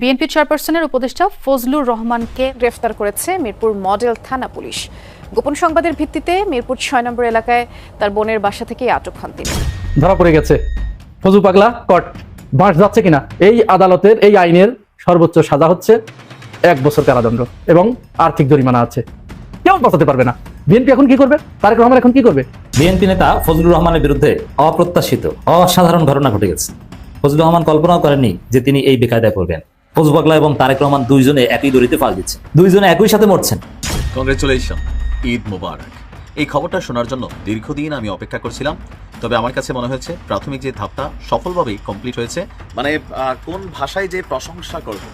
BNP চেয়ারপারসনের উপদেষ্টা ফজলুর রহমানকে গ্রেফতার করেছে মিরপুর মডেল থানা পুলিশ। গোপন সংবাদের ভিত্তিতে মিরপুর ছয় নম্বর এলাকায় তার বোনের বাসা থেকে আটক হন তিনি। ধরা পড়ে গেছে। ফজু পাগলা কট বাঁশ যাচ্ছে কিনা? এই আদালতের এই আইনের সর্বোচ্চ সাজা হচ্ছে এক বছর কারাদণ্ড এবং আর্থিক জরিমানা আছে। কেউ বাঁচাতে পারবে না। বিএনপি এখন কি করবে? তারেক রহমান এখন কি করবে? বিএনপি নেতা ফজলুর রহমানের বিরুদ্ধে অপ্রত্যাশিত অসাধারণ ঘটনা ঘটে গেছে। ফজলুর রহমান কল্পনাও করেননি যে তিনি এই বেকায়দায় পড়বেন। ফজু পাগলা এবং তারেক রহমান দুইজনে একই দড়িতে ফাঁস দিচ্ছে দুইজনে একই সাথে মরছেন। কংগ্রেচুলেশন ঈদ মুবারক। এই খবরটা শোনার জন্য দীর্ঘদিন আমি অপেক্ষা করছিলাম, তবে আমার কাছে মনে হয়েছে প্রাথমিক যে ধাপটা সফলভাবেই কমপ্লিট হয়েছে। মানে কোন ভাষায় যে প্রশংসা করব,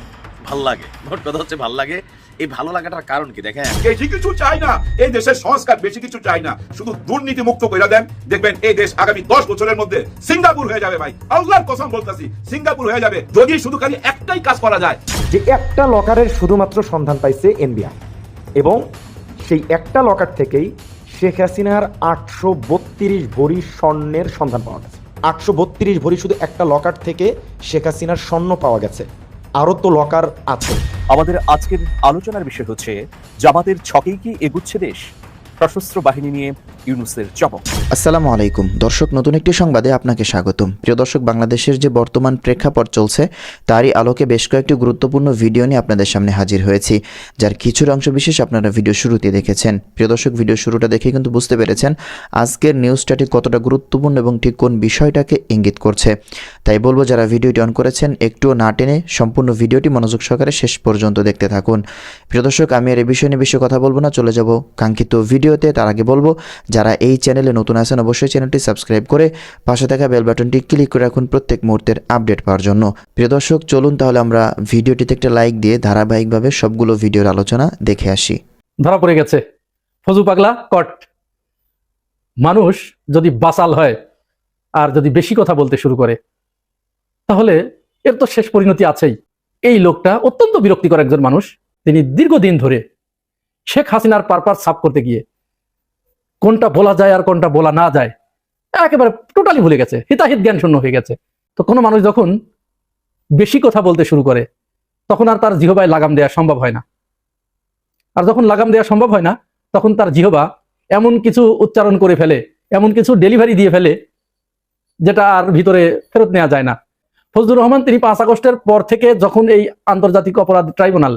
ভালো লাগে। মোট কথা হচ্ছে ভালো লাগে। এই ভালো লাগাটার কারণ কি? দেখেন। বেশি কিছু চাই না এই দেশের সংস্কার বেশি কিছু চাই না। শুধু দুর্নীতি মুক্ত করে দেন দেখবেন এই দেশ আগামী দশ বছরের মধ্যে সিঙ্গাপুর হয়ে যাবে ভাই। আল্লাহর কসম বলতেছি সিঙ্গাপুর হয়ে যাবে যদি শুধু খালি একটাই কাজ করা যায়। যে একটা লকারের শুধুমাত্র সন্ধান পাইছে এনবিআর এবং সেই একটা লকার থেকেই শেখ হাসিনার আটশো বত্রিশ ভরি স্বর্ণের সন্ধান পাওয়া গেছে। আটশো বত্রিশ ভরি শুধু একটা লকার থেকে শেখ হাসিনার স্বর্ণ পাওয়া গেছে। আরও তো লকার আছে। আমাদের আজকের আলোচনার বিষয় হচ্ছে, জামাতের ছকেই কি এগুচ্ছে দেশ? সশস্ত্র বাহিনী নিয়ে ইউনুসের চমক। আসসালামু আলাইকুম। দর্শক, নতুন একটি সংবাদে আপনাকে স্বাগতম। প্রিয় দর্শক, বাংলাদেশের যে বর্তমান প্রেক্ষাপট চলছে, তারই আলোকে বেশ কয়েকটি গুরুত্বপূর্ণ ভিডিও নিয়ে আপনাদের সামনে হাজির হয়েছি, যার কিছুর অংশ বিশেষ আপনারা ভিডিও শুরুতে দেখেছেন। প্রিয় দর্শক, ভিডিও শুরুটা দেখে কিন্তু বুঝতে পেরেছেন আজকের নিউজটা ঠিক কতটা গুরুত্বপূর্ণ এবং ঠিক কোন বিষয়টাকে ইঙ্গিত করছে। তাই বলব, যারা ভিডিওটি অন করেছেন, একটুও না টেনে সম্পূর্ণ ভিডিওটি মনোযোগ সহকারে শেষ পর্যন্ত দেখতে থাকুন। প্রিয় দর্শক, আমি আর এই বিষয় নিয়ে বেশি কথা বলব না, চলে যাব কাঙ্ক্ষিত ভিডিওতে। তার আগে বলব যারা এই চ্যানেলে নতুন আছেন, অবশ্যই চ্যানেলটি সাবস্ক্রাইব করে পাশে থাকা বেল বাটনটি ক্লিক করে রাখুন প্রত্যেক মুহূর্তের আপডেট পাওয়ার জন্য। প্রিয় দর্শক, চলুন তাহলে আমরা ভিডিওটিতে একটা লাইক দিয়ে ধারাবাহিকভাবে সবগুলো ভিডিওর আলোচনা দেখে আসি। ধরা পড়ে গেছে। ফজু পাগলা কট মানুষ যদি বাসাল হয় আর যদি বেশি কথা বলতে শুরু করে, তাহলে এর তো শেষ পরিণতি আছেই। এই লোকটা অত্যন্ত বিরক্তিকর একজন মানুষ। তিনি দীর্ঘদিন ধরে শেখ হাসিনার পারপাস সাফ করতে গিয়ে কোনটা বলা যায় আর কোনটা বলা না যায়, একেবারে টোটালি ভুলে গেছে, হিতাহিত জ্ঞান শূন্য হয়ে গেছে। তো কোনো মানুষ যখন বেশি কথা বলতে শুরু করে, তখন আর তার জিহবায় লাগাম দেওয়া সম্ভব হয় না। আর যখন লাগাম দেওয়া সম্ভব হয় না, তখন তার জিহবা এমন কিছু উচ্চারণ করে ফেলে, এমন কিছু ডেলিভারি দিয়ে ফেলে, যেটা আর ভিতরে ফেরত নেওয়া যায় না। ফজলুর রহমান তিনি পাঁচ আগস্টের পর থেকে যখন এই আন্তর্জাতিক অপরাধ ট্রাইব্যুনাল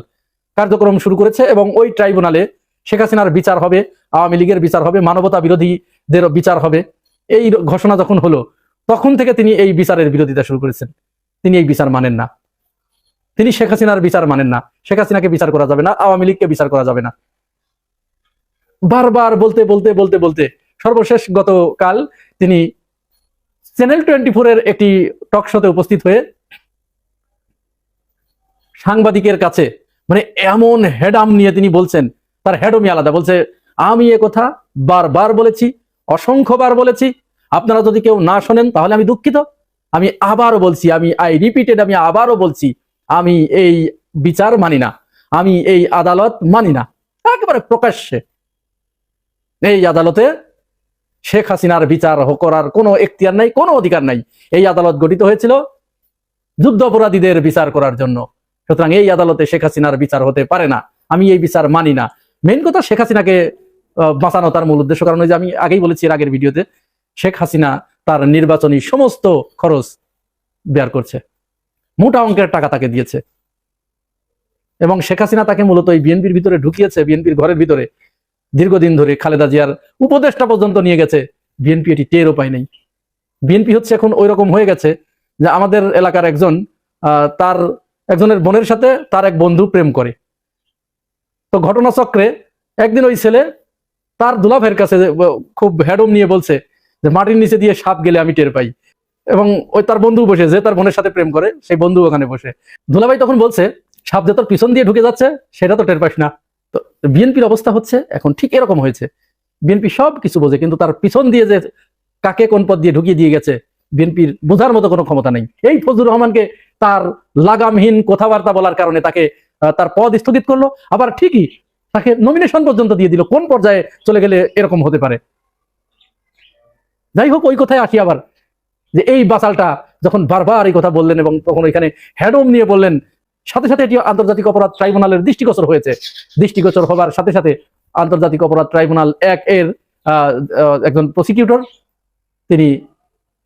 কার্যক্রম শুরু করেছে এবং ওই ট্রাইব্যুনালে শেখ হাসিনার বিচার হবে, আওয়ামী লীগের বিচার হবে, মানবতা বিরোধীদের বিচার হবে। এই ঘোষণা যখন হলো, তখন থেকে তিনি এই বিচারের বিরোধিতা শুরু করেছেন। তিনি এই বিচার মানেন না। তিনি শেখ হাসিনার বিচার মানেন না। শেখ হাসিনাকে বিচার করা যাবে না, আওয়ামী লীগকে বিচার করা যাবে না। বারবার বলতে বলতে বলতে বলতে সর্বশেষ গতকাল তিনি চ্যানেল টোয়েন্টি এর একটি টক শোতে উপস্থিত হয়ে সাংবাদিকের কাছে মানে এমন হেডাম নিয়ে তিনি বলছেন তার হেডমি আলাদা। বলছে, আমি এ কথা বারবার বলেছি, অসংখ্যবার বলেছি। আপনারা যদি কেউ না শোনেন, তাহলে আমি দুঃখিত। আমি আবারও বলছি, আমি আই রিপিটেড আমি আবারও বলছি, আমি এই বিচার মানি না। আমি এই আদালত মানি না। একেবারে প্রকাশ্যে। এই আদালতে শেখ হাসিনার বিচার করার কোনো এখতিয়ার নাই, কোনো অধিকার নাই। এই আদালত গঠিত হয়েছিল যুদ্ধ অপরাধীদের বিচার করার জন্য। সুতরাং এই আদালতে শেখ হাসিনার বিচার হতে পারে না। আমি এই বিচার মানি না। মেইন কথা শেখ হাসিনাকে বাঁচানো তার মূল উদ্দেশ্য। কারণ ওই যে আমি আগেই বলেছি এর আগের ভিডিওতে শেখ হাসিনা তার নির্বাচনী সমস্ত খরচ বেয়ার করছে। মোটা অঙ্কের টাকা তাকে দিয়েছে। এবং শেখ হাসিনা তাকে মূলত এই বিএনপির ভিতরে ঢুকিয়েছে, বিএনপির ঘরের ভিতরে। দীর্ঘদিন ধরে খালেদা জিয়ার উপদেষ্টা পর্যন্ত নিয়ে গেছে। বিএনপি এটি টেরও পায় নাই। বিএনপি হচ্ছে এখন ওই রকম হয়ে গেছে যে আমাদের এলাকার একজন তার, একজনের বোনের সাথে তার এক বন্ধু প্রেম করে। তো ঘটনাচক্রে একদিন ওই ছেলে তার দুলাভের কাছে খুব হ্যাডম নিয়ে বলছে যে, মাটির নিচে দিয়ে সাপ গেলে আমি টের পাই। এবং ওই তার বন্ধু বসে, যে তার বোনের সাথে প্রেম করে, সেই বন্ধু ওখানে বসে। দুলাভাই তখন বলছে, সাপ যে তোর পিছন দিয়ে ঢুকে যাচ্ছে, সেটা তো টের পাস না। তো বিএনপির অবস্থা হচ্ছে, এখন ঠিক এরকম হয়েছে। বিএনপি সব কিছু বোঝে, কিন্তু তার পিছন দিয়ে যে কাকে কোন পথ দিয়ে ঢুকিয়ে দিয়ে গেছে, বিএনপির বোঝার মতো কোনো ক্ষমতা নেই। এই ফজলুর রহমানকে তার লাগামহীন কথাবার্তা বলার কারণে তাকে তার পদ স্থগিত করল। আবার ঠিকই তাকে নমিনেশন পর্যন্ত দিয়ে দিল। কোন পর্যায়ে চলে গেলে এরকম হতে পারে? যাই হোক, ওই কথায় আসি আবার যে এই বাসালটা যখন বারবার এই কথা বললেন এবং তখন ওইখানে হ্যাডম নিয়ে বললেন, সাথে সাথে এটি আন্তর্জাতিক অপরাধ ট্রাইব্যুনালের দৃষ্টিগোচর হয়েছে। দৃষ্টিগোচর হবার সাথে সাথে আন্তর্জাতিক অপরাধ ট্রাইব্যুনাল এক এর একজন প্রসিকিউটর তিনি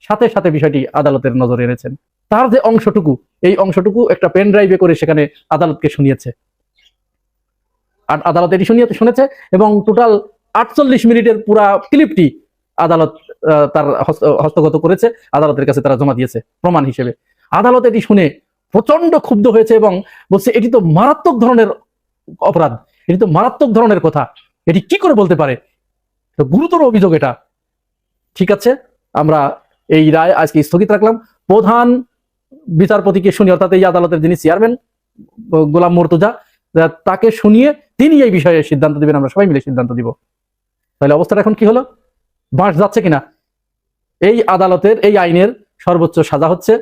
সাথে সাথে বিষয়টি আদালতের নজরে এনেছেন। তার যে অংশটুকু, এই অংশটুকু একটা পেন ড্রাইভে করে সেখানে আদালতকে শুনিয়েছে। আর আদালত এটি শুনিয়ে শুনেছে এবং টোটাল আটচল্লিশ মিনিটের পুরা ক্লিপটি আদালত তার হস্তগত করেছে, আদালতের কাছে তারা জমা দিয়েছে প্রমাণ হিসেবে। আদালত এটি শুনে প্রচণ্ড ক্ষুব্ধ হয়েছে এবং বলছে, এটি তো মারাত্মক ধরনের অপরাধ, এটি তো মারাত্মক ধরনের কথা, এটি কি করে বলতে পারে? গুরুতর অভিযোগ এটা। ঠিক আছে, আমরা এই রায় আজকে স্থগিত রাখলাম। প্রধান বিচারপতিকে শুনি অর্থাৎ এই আদালতের যিনি চেয়ারম্যান গোলাম মর্তুজা তাকে শুনিয়ে তিনি এই বিষয়ে সিদ্ধান্ত দিবেন, আমরা সবাই মিলে সিদ্ধান্ত দিব। তাহলে অবস্থাটা এখন কি হলো? বাঁশ যাচ্ছে কিনা? এই আদালতের, এই আইনের সর্বোচ্চ সাজা হচ্ছে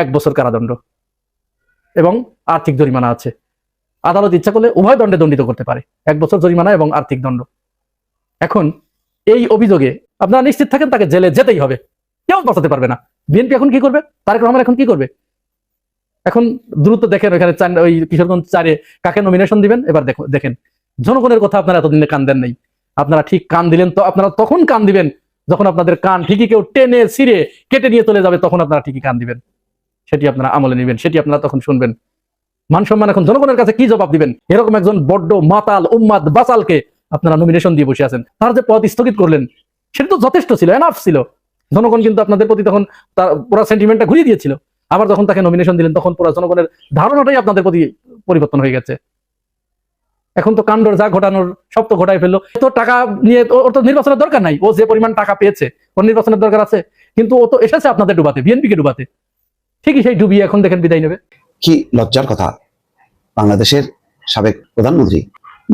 এক বছর কারাদণ্ড এবং আর্থিক জরিমানা আছে। আদালত ইচ্ছা করলে উভয় দণ্ডে দণ্ডিত করতে পারে, এক বছর জরিমানা এবং আর্থিক দণ্ড। এখন এই অভিযোগে আপনারা নিশ্চিত থাকেন তাকে জেলে যেতেই হবে, কেউ বাঁচাতে পারবে না। বিএনপি এখন কি করবে? তারেক রহমান এখন কি করবে? এখন দ্রুত দেখেন ওখানে ওই কিশোরগঞ্জ চারে কাকে নমিনেশন দিবেন? এবার দেখো- দেখেন। জনগণের কথা আপনারা এতদিনে কান দেন নাই। আপনারা ঠিক কান দিলেন তো, আপনারা তখন কান দিবেন যখন আপনাদের কান ঠিকই কেউ টেনে ছিঁড়ে কেটে নিয়ে চলে যাবে, তখন আপনারা ঠিকই কান দিবেন। সেটি আপনারা আমলে নেবেন, সেটি আপনারা তখন শুনবেন। মান সম্মান এখন জনগণের কাছে কি জবাব দিবেন? এরকম একজন বড্ড মাতাল, উম্মাদ বাসালকে আপনারা নমিনেশন দিয়ে বসে আছেন। তার যে পদ স্থগিত করলেন, সেটা তো যথেষ্ট ছিল এনাফ ছিল। জনগণ কিন্তু আপনাদের প্রতি তখন তার পুরো সেন্টিমেন্টটা ঘুরিয়ে দিয়েছিল। আবার যখন তাকে নমিনেশন দিলেন, তখন পুরো জনগণের ধারণাটাই আপনাদের প্রতি পরিবর্তন হয়ে গেছে। এখন তো কাণ্ডর যা ঘটানোর, সব তো ঘটাই ফেলল। তো টাকা নিয়ে ওর তো নির্বাচনের দরকার নাই। ও যে পরিমাণ টাকা পেয়েছে, ওর নির্বাচনের দরকার আছে। কিন্তু ও তো এসেছে আপনাদের ডুবাতে বিএনপিকে ডুবাতে। ঠিকই সেই ডুবিয়ে এখন দেখেন বিদায় নেবে। কি লজ্জার কথা, বাংলাদেশের সাবেক প্রধানমন্ত্রী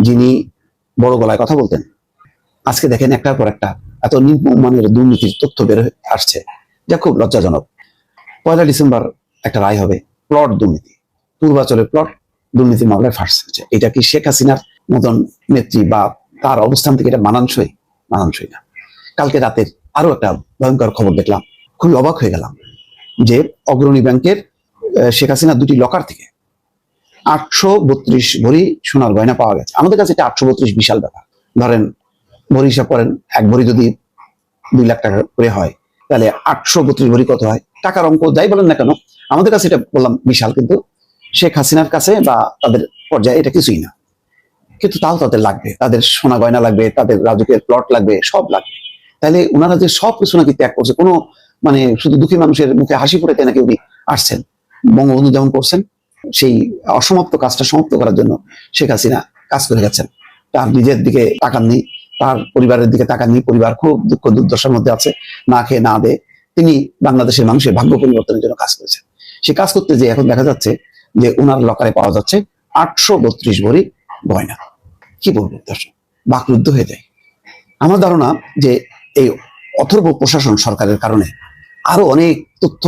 যিনি বড় গলায় কথা বলতেন, আজকে দেখেন একটার পর একটা এত নিম্নমানের দুর্নীতির তথ্য বের আসছে যা খুব লজ্জাজনক। পয়লা ডিসেম্বর একটা রায় হবে প্লট দুর্নীতি। পূর্বাচলের প্লট দুর্নীতি মামলায় ফাঁস হচ্ছে এটা কি শেখ হাসিনার মতন নেত্রী বা তার অবস্থান থেকে এটা মানানসই? মানানসই না। কালকে রাতের আরও একটা ভয়ঙ্কর খবর দেখলাম। খুবই অবাক হয়ে গেলাম যে অগ্রণী ব্যাংকের শেখ হাসিনার দুটি লকার থেকে আটশো বত্রিশ ভরি সোনার গয়না পাওয়া গেছে। আমাদের কাছে এটা আটশো বত্রিশ বিশাল ব্যাপার। ধরেন ভরি হিসাব করেন, এক ভরি যদি দুই লাখ টাকা করে হয়, তাহলে আটশো বত্রিশ ভরি কত হয়? টাকার অঙ্ক যাই বলেন না কেন, আমাদের কাছে এটা বললাম বিশাল, কিন্তু শেখ হাসিনার কাছে বা তাদের পর্যায়ে এটা কিছুই না। কিন্তু তাও তাদের লাগবে, তাদের সোনা গয়না লাগবে, তাদের রাজকীয় প্লট লাগবে, সব লাগবে। তাহলে ওনারা যে সব কিছু নাকি ত্যাগ করছে, কোনো মানে শুধু দুঃখী মানুষের মুখে হাসি ফুটাতে নাকি উনি আসছেন? বঙ্গবন্ধু যেমন করছেন, সেই অসমাপ্ত কাজটা সমাপ্ত করার জন্য শেখ হাসিনা কাজ করে গেছেন। তার নিজের দিকে তাকাননি তার পরিবারের দিকে তাকাননি। পরিবার খুব দুঃখ দুর্দশার মধ্যে আছে, না খেয়ে না দে তিনি বাংলাদেশের মানুষের ভাগ্য পরিবর্তনের জন্য কাজ করেছেন। সে কাজ করতে যে এখন দেখা যাচ্ছে যে ওনার লকারে পাওয়া যাচ্ছে আটশো বত্রিশ ভরি গয়না। কি বলব দর্শক? বাকরুদ্ধ হয়ে যায়। আমার ধারণা যে এই অথর্ব প্রশাসন সরকারের কারণে আরও অনেক তথ্য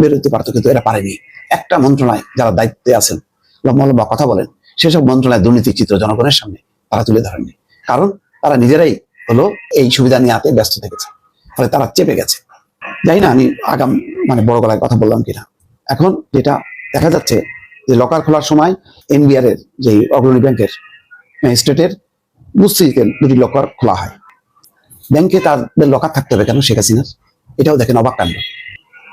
বেরোতে পারতো, কিন্তু এরা পারেনি। একটা মন্ত্রণালয় যারা দায়িত্বে আছেন, লম্বা লম্বা কথা বলেন, সেসব মন্ত্রণালয় দুর্নীতির চিত্র জনগণের সামনে তারা তুলে ধরেননি। কারণ তারা নিজেরাই হলো এই সুবিধা নিয়ে আতে ব্যস্ত থেকেছে। ফলে তারা চেপে গেছে। যাই না আমি আগাম মানে বড় গলায় কথা বললাম কিনা। এখন যেটা দেখা যাচ্ছে যে লকার খোলার সময় এনবিআর এর যে অগ্রণী ব্যাংকের স্টেটের মুসিকের দুটি লকার খোলা হয়। ব্যাংকে তাদের লকার থাকতে হবে কেন শেখ হাসিনার? এটাও দেখেন অবাক কাণ্ড।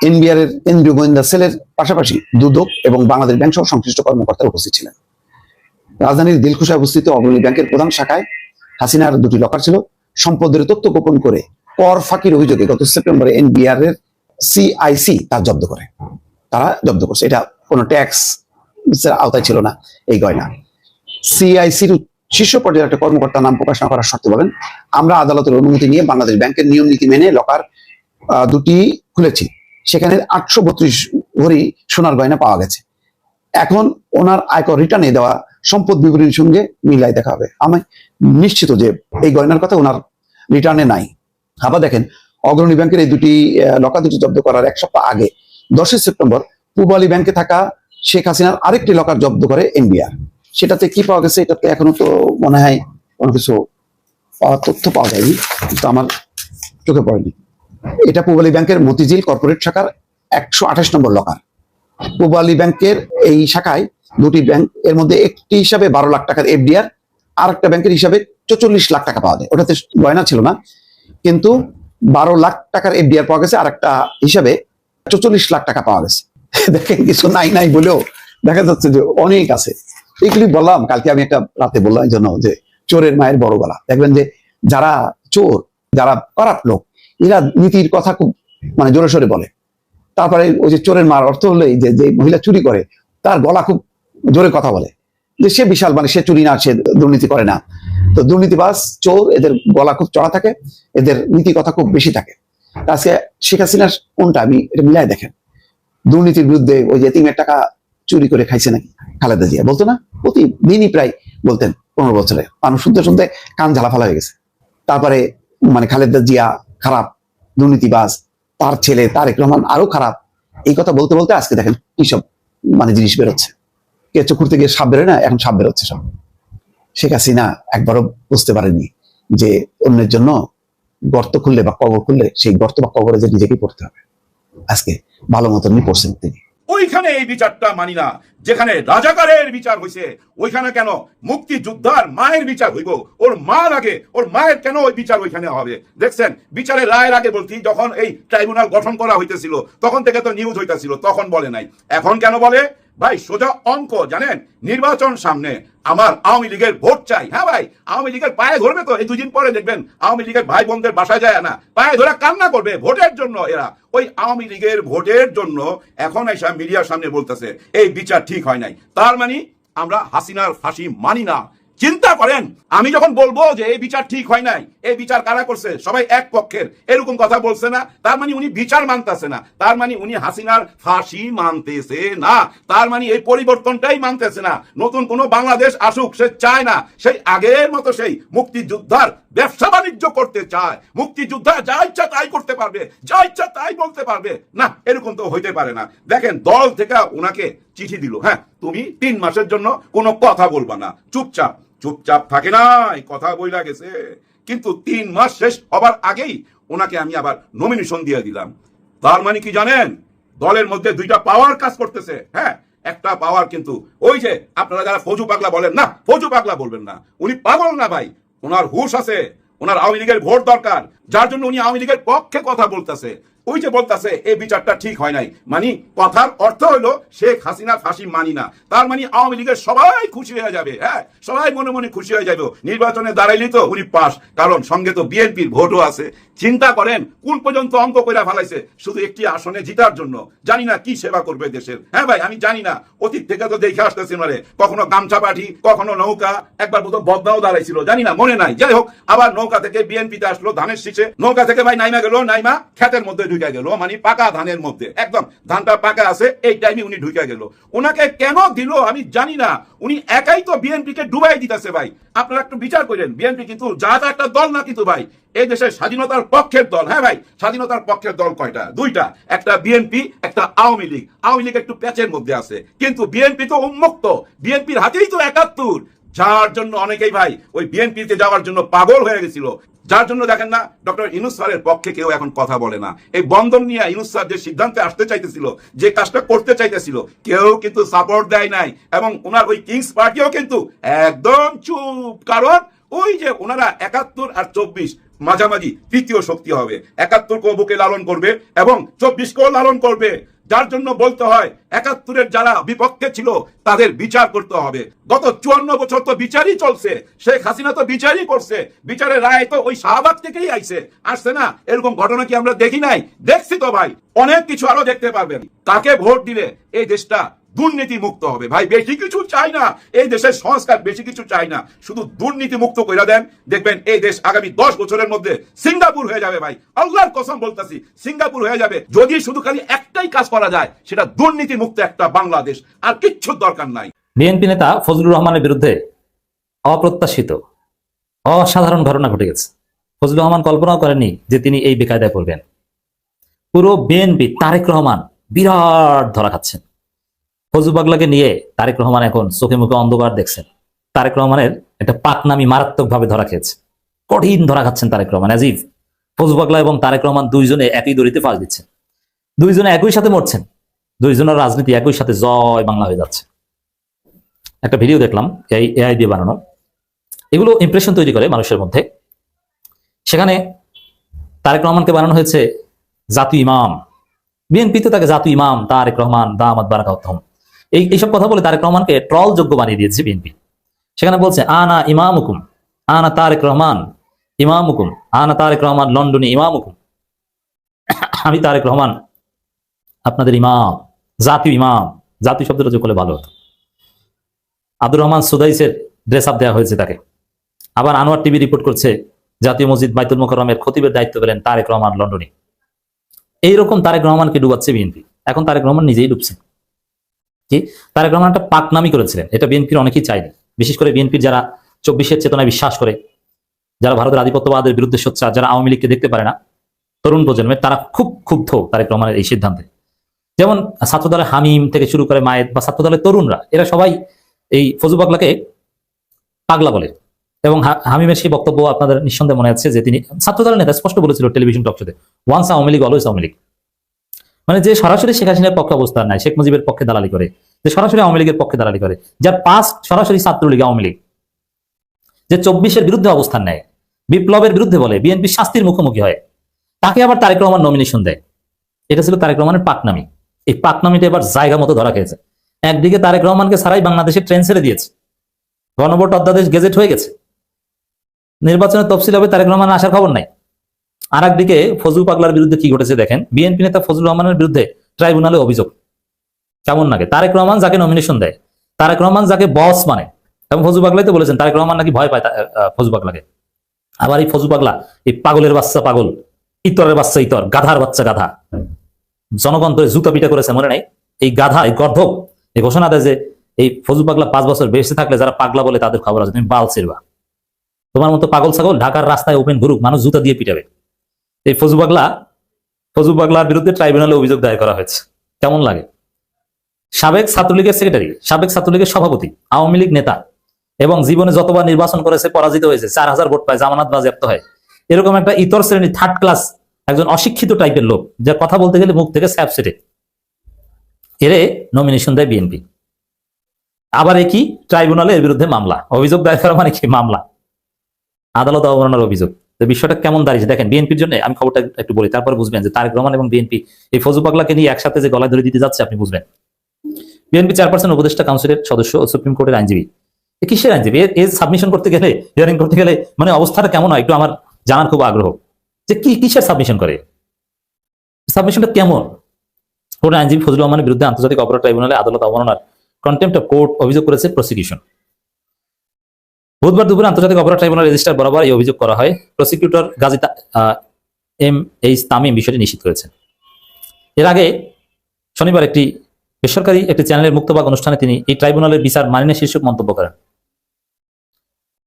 এনবিআর এর কেন্দ্রীয় গোয়েন্দা সেলের পাশাপাশি দুদক এবং বাংলাদেশ ব্যাংক সহ সংশ্লিষ্ট কর্মকর্তারা উপস্থিত ছিলেন। রাজধানীর দিলখুশায় অবস্থিত অগ্রণী ব্যাংকের প্রধান শাখায় হাসিনার দুটি লকার ছিল। সম্পদের তথ্য গোপন করে কর ফাঁকির অভিযোগে গত সেপ্টেম্বরে এনবিআর এর সিআইসি তা জব্দ করে। তারা জব্দ করছে। এটা কোনো ট্যাক্স আওতায় ছিল না এই গয়না। সিআইসির শীর্ষ পর্যায়ের একটা কর্মকর্তার নাম প্রকাশ না করার শর্তে বলেন, আমরা আদালতের অনুমতি নিয়ে বাংলাদেশ ব্যাংকের নিয়ম নীতি মেনে লকার দুটি খুলেছি। সেখানে আটশো বত্রিশ ভরি সোনার গয়না পাওয়া গেছে। এখন ওনার আয়কর রিটার্নে দেওয়া সম্পদ বিবরণীর সঙ্গে মিলাই দেখা হবে। আমি নিশ্চিত যে এই গয়নার কথা ওনার রিটার্নে নাই। আবার দেখেন, অগ্রণী ব্যাংকের এই দুটি লকার দুটি জব্দ করার এক সপ্তাহ আগে, দশই সেপ্টেম্বর পূবালী ব্যাংকে থাকা শেখ হাসিনার আরেকটি লকার জব্দ করে এনবিআর। সেটাতে কি পাওয়া গেছে এটাতে এখনও তো মনে হয় কোনো কিছু তথ্য পাওয়া যায়নি, কিন্তু আমার চোখে পড়েনি। এটা পূবালী ব্যাংকের মতিঝিল কর্পোরেট শাখার একশো আঠাশ নম্বর লকার। পূবালী ব্যাংকের এই শাখায় দুটি ব্যাংক এর মধ্যে একটি হিসাবে বারো লাখ টাকার এফডিআর আর একটা ব্যাংকের হিসাবে চল্লিশ লাখ টাকা পাওয়া যায়। ওটাতে গয়না ছিল না, কিন্তু বারো লাখ টাকার এফডিআর পাওয়া গেছে আর একটা হিসাবে চল্লিশ লাখ টাকা পাওয়া গেছে। দেখেন কিছু নাই নাই বলেও দেখা যাচ্ছে যে অনেক আছে। এইগুলি বললাম, কালকে আমি একটা রাতে বললাম এই জন্য যে চোরের মায়ের বড় গলা। দেখবেন যে যারা চোর, যারা খারাপ লোক, এরা নীতির কথা খুব মানে জোরে সোরে বলে। তারপরে ওই যে চোরের মার অর্থ হলো যে যে মহিলা চুরি করে, তার গলা খুব জোরে কথা বলে। যে সে বিশাল মানে সে চুরি না, সে দুর্নীতি করে না। তো দুর্নীতিবাজ চোর, এদের গলা খুব চড়া থাকে, এদের নীতি কথা খুব বেশি থাকে। আজকে শেখ হাসিনার কোনটা? আমি এটা মিলাই দেখেন। দুর্নীতির বিরুদ্ধে ওই যে তিনের টাকা চুরি করে খাইছে নাকি খালেদা জিয়া? বলতো না? প্রতিদিনই প্রায় বলতেন পনেরো বছরে। মানুষ শুনতে শুনতে কান ঝালাফালা হয়ে গেছে। তারপরে মানে খালেদা জিয়া খারাপ, দুর্নীতিবাজ, তার ছেলে তারেক রহমান আরও খারাপ। এই কথা বলতে বলতে আজকে দেখেন কি সব মানে জিনিস বেরোচ্ছে। কে চকুর থেকে সাপ বেরোয় না? এখন সাপ বেরোচ্ছে সব। শেখ হাসিনা একবারও বুঝতে পারেনি যে অন্যের জন্য গর্ত খুললে বা কবর খুললে সেই গর্ত বা কবরে যে নিজেকেই পড়তে হবে। আজকে ভালো মতনই পড়ছেন তিনি। ওইখানে এই বিচারটা মানি না। যেখানে রাজাকারের বিচার হইছে, ওইখানে কেন মুক্তিযোদ্ধার মায়ের বিচার হইব? ওর মার আগে ওর মায়ের কেন ওই বিচার ওইখানে হবে? দেখছেন, বিচারের রায়ের আগে বলছি, যখন এই ট্রাইব্যুনাল গঠন করা হইতেছিল, তখন থেকে তো নিউজ হইতেছিল, তখন বলে নাই। এখন কেন বলে? ভাই, সোজা অঙ্ক, জানেন? নির্বাচন সামনে। আমার আওয়ামী লীগের ভোট চাই। হ্যাঁ ভাই, আওয়ামী লীগের পায়ে ধরবে তো। এই দুদিন পরে দেখবেন, আওয়ামী লীগের ভাই বোনদের বাসায় যায় না। পায়ে ধরে কান্না করবে ভোটের জন্য এরা। ওই আওয়ামী লীগের ভোটের জন্য এখন এসে মিডিয়ার সামনে বলতেছে, এই বিচার ঠিক হয় নাই। তার মানে আমরা হাসিনার ফাঁসি মানি না। চিন্তা করেন। আমি যখন বলব যে এই বিচার ঠিক হয় নাই, এই বিচার কারা করছে? সবাই এক পক্ষের। এরকম কথা বলছে না। তার মানে উনি বিচার মানতেছে না। তার মানে উনি হাসিনার ফাঁসি মানতেছে না। তার মানে এই পরিবর্তনটাই মানতেছে না। নতুন কোনো বাংলাদেশ আসুক, সে চায় না। সেই আগের মতো সেই মুক্তিযোদ্ধার ব্যবসা বাণিজ্য করতে চায়। মুক্তিযোদ্ধা যা ইচ্ছা তাই করতে পারবে। যা ইচ্ছা তাই বলতে পারবে। না, এরকম তো হইতে পারে না। দেখেন, দল থেকে ওনাকে চিঠি দিল। হ্যাঁ তুমি তিন মাসের জন্য কোনো কথা বলবা না। চুপচাপ। চুপচাপ থাকে নাই কথা বইলা গেছে। কিন্তু তিন মাস শেষ হবার আগেই ওনাকে আমি আবার নমিনেশন দিয়ে দিলাম। তার মানে কি জানেন? দলের মধ্যে দুইটা পাওয়ার কাজ করতেছে। হ্যাঁ একটা পাওয়ার কিন্তু ওই যে আপনারা যারা ফৌজু পাগলা বলেন না, ফৌজু পাগলা বলবেন না। উনি পাগল না ভাই, ওনার হুশ আছে, ওনার আওয়ামী লীগের ভোট দরকার। যার জন্য উনি আওয়ামী লীগের পক্ষে কথা বলতেছে। ওই যে বলতেছে এই বিচারটা ঠিক হয় নাই। মানে কথার অর্থ হলো, শেখ হাসিনা ফাঁসি মানি না। তার মানে আওয়ামী লীগের সবাই খুশি হয়ে যাবে হ্যাঁ? সবাই মনে মনে খুশি হয়ে যাবে। নির্বাচনে দাঁড়াইলি তো উনি পাস, কারণ সঙ্গে তো বিএনপির ভোটও আছে। চিন্তা করেন, কোন পর্যন্ত অঙ্ক কইরা ফেলাইছে? শুধু একটি আসনে জিতার জন্য। জানি না কি সেবা করবে দেশের। হ্যাঁ ভাই, আমি জানি না। অতীত থেকে তো দেখে আসতেছি মানে। কখনো গামছা পাঠি কখনো নৌকা, একবার বোধ বদনাও দাঁড়াইছিল। জানি না, মনে নাই। যাই হোক, আবার নৌকা থেকে বিএনপিতে আসলো ধানের শীষে। নৌকা থেকে ভাই নাইমা গেল। নাইমা খ্যাতের মধ্যে ঢুকে গেল মানে পাকা ধানের মধ্যে। একদম, ধানটা পাকা আছে, এই টাইমে উনি ঢুকে গেল। ওনাকে কেন দিল আমি জানি না। উনি একাই তো বিএনপি কে ডুবাই দিতেছে ভাই। আপনারা একটু বিচার করেন বিএনপি কিন্তু যা তা একটা দল না কিন্তু ভাই। এই দেশের স্বাধীনতার পক্ষের দল হ্যাঁ ভাই? স্বাধীনতার পক্ষের দল কয়টা? দুইটা। একটা বিএনপি একটা আওয়ামী লীগ। আওয়ামী লীগ একটু প্যাচের মধ্যে আছে। কিন্তু বিএনপি তো উন্মুক্ত। বিএনপির হাতেই তো একাত্তর। যার জন্য অনেকেই ভাই ওই বিএনপিতে যাওয়ার জন্য পাগল হয়ে গেছিল। যার জন্য দেখেন না, ডক্টর ইনুস স্যারের পক্ষে কেউ এখন কথা বলে না। এই বন্ধন নিয়ে ইনুস স্যার যে সিদ্ধান্তে আসতে চাইতেছিল, যে কাজটা করতে চাইতেছিল, কেউ কিন্তু সাপোর্ট দেয় নাই। এবং ওনার ওই কিংস পার্টিও কিন্তু একদম চুপ। কারণ ওই যে ওনারা একাত্তর আর চব্বিশ মাঝামাঝি তৃতীয় শক্তি হবে। একাত্তর কেও বুকে লালন করবে এবং চব্বিশ কেও লালন করবে। যার জন্য বলতে হয়, একাত্তরের যারা বিপক্ষে ছিল, তাদের বিচার করতে হবে। গত চুয়ান্ন বছর তো বিচারই চলছে। শেখ হাসিনা তো বিচারই করছে। বিচারের রায় তো ওই শাহবাগ থেকেই আইছে। আসছে না? এরকম ঘটনা কি আমরা দেখি নাই? দেখছি তো ভাই। অনেক কিছু আরও দেখতে পারবেন। তাকে ভোট দিলে এই দেশটা দুর্নীতি মুক্ত হবে। ভাই, বেশি কিছু চাই না। এই দেশের সংস্কার বেশি কিছু চাই না। শুধু দুর্নীতি মুক্ত করে দেন। দেখবেন এই দেশ আগামী দশ বছরের মধ্যে সিঙ্গাপুর হয়ে যাবে ভাই। আল্লাহর কসম বলতেছি, সিঙ্গাপুর হয়ে যাবে। যদি শুধু খালি একটাই কাজ করা যায়, সেটা দুর্নীতি মুক্ত একটা বাংলাদেশ। আর কিচ্ছু দরকার নাই। বিএনপি নেতা ফজলুর রহমানের বিরুদ্ধে অপ্রত্যাশিত, অসাধারণ ঘটনা ঘটে গেছে। ফজলুর রহমান কল্পনাও করেননি যে তিনি এই বেকায়দায় পড়বেন। পুরো বিএনপি তারেক রহমান বিরাট ধরা খাচ্ছেন। ফজলু পাগলাকে নিয়ে তারেক রহমান এখন চোখে মুখে অন্ধকার দেখছেন। তারেক রহমানের একটা পাকনামি মারাত্মকভাবে ধরা খেয়েছে। কঠিন ধরা খাচ্ছেন তারেক রহমান আজিজ ফজলু পাগলা এবং তারেক রহমান দুইজনে একই দড়িতে ফাঁস দিচ্ছেন। দুইজনে একই সাথে মরছেন। দুইজনের রাজনীতি একই সাথে জয় বাংলা হয়ে যাচ্ছে। একটা ভিডিও দেখলাম, এই এআই দিয়ে বানানো। এগুলো ইমপ্রেশন তৈরি করে মানুষের মধ্যে। সেখানে তারেক রহমানকে বানানো হয়েছে জাতীয় ইমাম। বিএনপিতে তাকে জাতীয় ইমাম তারেক রহমান, দামাত বারাকাতহম এই এইসব কথা বলে তারেক রহমানকে ট্রল যোগ্য বানিয়ে দিয়েছে বিএনপি সেখানে বলছে, আনা ইমাম হুকুম আনা তারেক রহমান ইমাম হুকুম আনা তারেক রহমান, লন্ডনে ইমাম হুকুম আমি তারেক রহমান, আপনাদের ইমাম, জাতীয় ইমাম, জাতীয় শব্দটা যোগ করলে ভালো হতো। আব্দুর রহমান সুদাইসের ড্রেস আপ দেওয়া হয়েছে তাকে। আবার আনোয়ার টিভি রিপোর্ট করছে, জাতীয় মসজিদ বাইতুল মোকরমের খতিবের দায়িত্ব পেলেন তারেক রহমান, লন্ডনে। এইরকম তারেক রহমানকে ডুবাচ্ছে বিএনপি এখন তারেক রহমান নিজেই ডুবছেন। কি তারেক রহমান একটা পাকনামি করেছিলেন। এটা বিএনপির অনেকেই চায়নি। বিশেষ করে বিএনপির যারা চব্বিশের চেতনায় বিশ্বাস করে, যারা ভারতের আধিপত্যবাদের বিরুদ্ধে সোচ্চার, যারা আওয়ামী লীগকে দেখতে পারে না, তরুণ প্রজন্মের তারা খুব ক্ষুব্ধ তারেক রহমানের এই সিদ্ধান্তে। যেমন ছাত্রদলের হামিম থেকে শুরু করে মায়ের বা ছাত্রদলের তরুণরা, এরা সবাই এই ফজু পাগলাকে পাগলা বলে। এবং হামিমের সেই বক্তব্য আপনাদের নিঃসন্দেহে মনে আছে যে তিনি ছাত্রদলের নেতা স্পষ্ট বলেছিল টেলিভিশন টক শোতে ওয়ান্স আওয়ামী লীগ অলওয়েজ আওয়ামী লীগ। মানে যে সরাসরি শেখ হাসিনার পক্ষে অবস্থান নাই শেখ মুজিবের পক্ষে দালালি করে, যে সরাসরি আওয়ামী লীগের পক্ষে দালালি করে, যার পাঁচ সরাসরি ছাত্রলীগ আওয়ামী লীগ, যে চব্বিশের বিরুদ্ধে অবস্থান নেয়, বিপ্লবের বিরুদ্ধে বলে বিএনপি শাস্তির মুখোমুখি হয়, তাকে আবার তারেক রহমান নমিনেশন দেয়। এটা ছিল তারেক রহমানের পাকনামি। এই পাকনামিটা এবার জায়গা মতো ধরা খেয়েছে। একদিকে তারেক রহমানকে ছাড়াই বাংলাদেশে ট্রেন ছেড়ে দিয়েছে। গণভোট অধ্যাদেশ গেজেট হয়ে গেছে। নির্বাচনের তফসিল হবে তারেক রহমান আসার খবর নাই। আর একদিকে ফজলু পাগলার বিরুদ্ধে কি ঘটেছে দেখেন? বিএনপি নেতা ফজলুর রহমানের বিরুদ্ধে ট্রাইব্যুনালে অভিযোগ। কেমন লাগে? তারেক রহমান যাকে নমিনেশন দেয়, তারেক রহমান যাকে বস মানে। এবং ফজু পাগলাই তো বলেছেন, তারেক রহমান নাকি ভয় পায় ফজু পাগলাকে। আবার এই ফজু পাগলা, এই পাগলের বাচ্চা পাগল, ইতরের বাচ্চা ইতর, গাধার বাচ্চা গাধা। জনগণ ধরে জুতা পিটা করেছে, মনে নাই? এই গাধা, এই গর্ধব, এই ঘোষণা দেয় যে এই ফজু পাগলা পাঁচ বছর বেঁচে থাকলে যারা পাগলা বলে তাদের খবর আছে, তুমি বাল ছিড়বা। তোমার মতো পাগল ছাগল ঢাকার রাস্তায় ওপেন ঘুরুক, মানুষ জুতা দিয়ে পিটাবে। এই ফজু পাগলা ফজু বিরুদ্ধে ট্রাইব্যুনালে অভিযোগ দায়ের করা হয়েছে। কেমন লাগে? সাবেক ছাত্রলীগের সেক্রেটারি, সাবেক ছাত্রলীগের সভাপতি, আওয়ামী লীগ নেতা এবং জীবনে যতবার নির্বাচন করেছে, পরাজিত হয়েছে, চার হাজার ভোট পায়, জামানত বাজেয়াপ্ত হয়। এরকম একটা ইতর শ্রেণি থার্ড ক্লাস একজন অশিক্ষিত টাইপের লোক, যার কথা বলতে গেলে মুখ থেকে স্যাপ সেটে এরে নমিনেশন দেয় বিএনপি আবার একই ট্রাইব্যুনালে এর বিরুদ্ধে মামলা। অভিযোগ দায়ের করা মানে কি? মামলা। আদালত অবমাননার অভিযোগ। তো বিষয়টা কেমন দাঁড়িয়েছে? দেখেন, বিএনপির জন্য আমি খবরটা একটু বলি, তারপর বুঝবেন যে তারেক রহমান এবং বিএনপি এই ফজু পাগলাকে নিয়ে একসাথে যে গলায় ধরে দিতে যাচ্ছে, আপনি বুঝবেন। বিএনপি চেয়ারপারসন, উপদেষ্টা কাউন্সিলের সদস্য সুপ্রিম কোর্টের আইনজীবী। কিসের আইনজীবী? এর- সাবমিশন করতে গেলে, হিয়ারিং করতে গেলে মানে অবস্থাটা কেমন হয়? একটু আমার জানার খুব আগ্রহ। যে কি কিসের সাবমিশন করে? সাবমিশনটা কেমন? কোর্টের আইনজীবী ফজলুর রহমানের বিরুদ্ধে আন্তর্জাতিক অপরাধ ট্রাইব্যুনালে আদালত অবমাননার কন্টেম্প অফ কোর্ট অভিযোগ করেছে প্রসিকিউশন বুধবার দুপুরে আন্তর্জাতিক অপরাধ ট্রাইব্যুনাল রেজিস্টার বরাবর এই অভিযোগ করা হয়। Prosecutor Gazi M H Tamim বিষয়টি নিশ্চিত করেছেন। এর আগে শনিবার একটি বেসরকারি একটি চ্যানেলের মুক্তবাগ অনুষ্ঠানে তিনি এই ট্রাইব্যুনালের বিচার মানিনে শীর্ষক মন্তব্য করেন।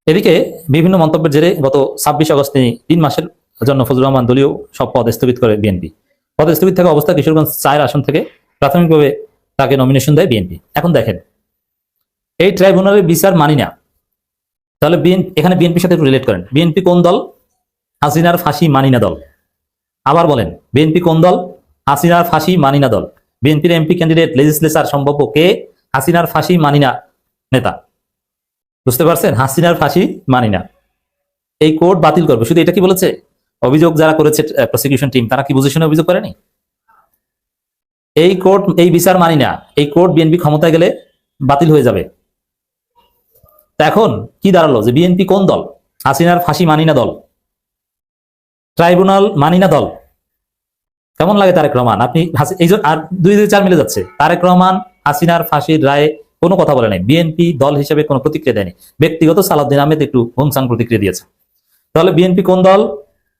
এদিকে বিভিন্ন মন্তব্যের জেরে গত ছাব্বিশ আগস্ট তিনি তিন মাসের জন্য ফজলুর রহমান দলীয় সব পদ স্থগিত করে বিএনপি। পদ স্থগিত থাকা অবস্থা কিশোরগঞ্জ চায়ের আসন থেকে প্রাথমিকভাবে তাকে নমিনেশন দেয় বিএনপি। এখন দেখেন, এই ট্রাইব্যুনালের বিচার মানি না তাহলে বিএনপি এখানে বিএনপির সাথে একটু রিলেট করেন। বিএনপি কোন দল? হাসিনার ফাঁসি মানিনা দল। আবার বলেন বিএনপি কোন দল? হাসিনার ফাঁসি মানিনা দল। বিএনপির এমপি ক্যান্ডিডেট লেজিসলেচার সম্ভাব্য কে? হাসিনার ফাঁসি মানিনা নেতা। বুঝতে পারছেন? হাসিনার ফাঁসি মানিনা। এই কোর্ট বাতিল করবে। শুধু এটা কি বলেছে? অভিযোগ যারা করেছে প্রসিকিউশন টিম তারা কি বুঝে শুনে অভিযোগ করেনি? এই কোর্ট এই বিচার মানি না এই কোর্ট বিএনপি ক্ষমতায় গেলে বাতিল হয়ে যাবে। এখন কি দাঁড়াল যে বিএনপি কোন দল? হাসিনার ফাঁসি মানি না দল। ট্রাইব্যুনাল মানি না দল। কেমন লাগে তারেক রহমান? আপনি এই আর দুই দুই চার মিলে যাচ্ছে। তারেক রহমান হাসিনার ফাঁসির রায়ে কোনো কথা বলে নাই। বিএনপি দল হিসেবে কোনো প্রতিক্রিয়া দেয়নি। ব্যক্তিগত সালাউদ্দিন আহমেদ একটু হোমসাং প্রতিক্রিয়া দিয়েছে। তাহলে বিএনপি কোন দল?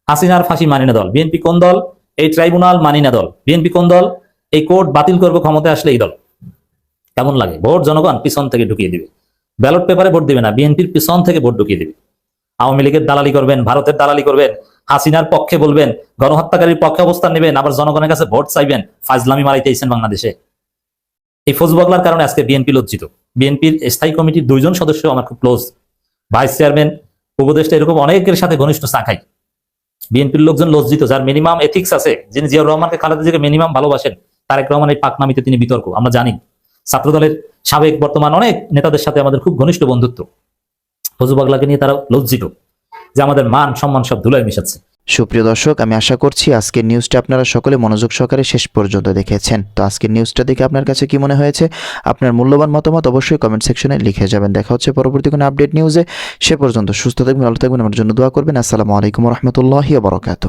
হাসিনার ফাঁসি মানি না দল। বিএনপি কোন দল? এই ট্রাইব্যুনাল মানি না দল। বিএনপি কোন দল? এই কোর্ট বাতিল করব ক্ষমতায় আসলে এই দল। কেমন লাগে? ভোট জনগণ পিছন থেকে ঢুকিয়ে দিবে। ব্যালট পেপারে ভোট দিবে না, বিএনপির পিছন থেকে ভোট ঢুকিয়ে দিবে। আওয়ামী লীগের দালালি করবেন, ভারতের দালালি করবেন, হাসিনার পক্ষে বলবেন, গণহত্যাকারীর পক্ষে অবস্থান নেবেন, আবার জনগণের কাছে ভোট চাইবেন, ফাজলামি মারাইতেছেন বাংলাদেশে। এই ফজবাগলার কারণে আজকে বিএনপি লজ্জিত। বিএনপির স্থায়ী কমিটির দুইজন সদস্য আমার খুব ক্লোজ। ভাইস চেয়ারম্যান, উপদেষ্টা এরকম অনেকের সাথে ঘনিষ্ঠ শাখাই বিএনপির লোকজন লজ্জিত, যার মিনিমাম এথিক্স আছে। যিনি জিয়াউর রহমানকে খালেদা মিনিমাম ভালোবাসেন, তারেক রহমান এই পাকনামিতে তিনি বিতর্ক, আমরা জানি। ছাত্রদলের সাবেক বর্তমান অনেক নেতাদের সাথে আমাদের খুব ঘনিষ্ঠ বন্ধুত্ব। ফজু পাগলাকে নিয়ে তারা লজ্জিত যে আমাদের মান, সম্মান সব ধুলায় মিশাচ্ছে। সুপ্রিয় দর্শক, আমি আশা করছি আজকের নিউজটা আপনারা সকলে মনোযোগ সহকারে শেষ পর্যন্ত দেখেছেন। তো আজকের নিউজটা দেখে আপনার কাছে কি মনে হয়েছে? আপনার মূল্যবান মতামত অবশ্যই কমেন্ট সেকশনে লিখে যাবেন। দেখা হচ্ছে পরবর্তী কোনো আপডেট নিউজে সে পর্যন্ত সুস্থ থাকবেন, ভালো থাকবেন। আমার জন্য দোয়া করবেন। আসসালামু আলাইকুম রহমতুল্লাহি বরকাত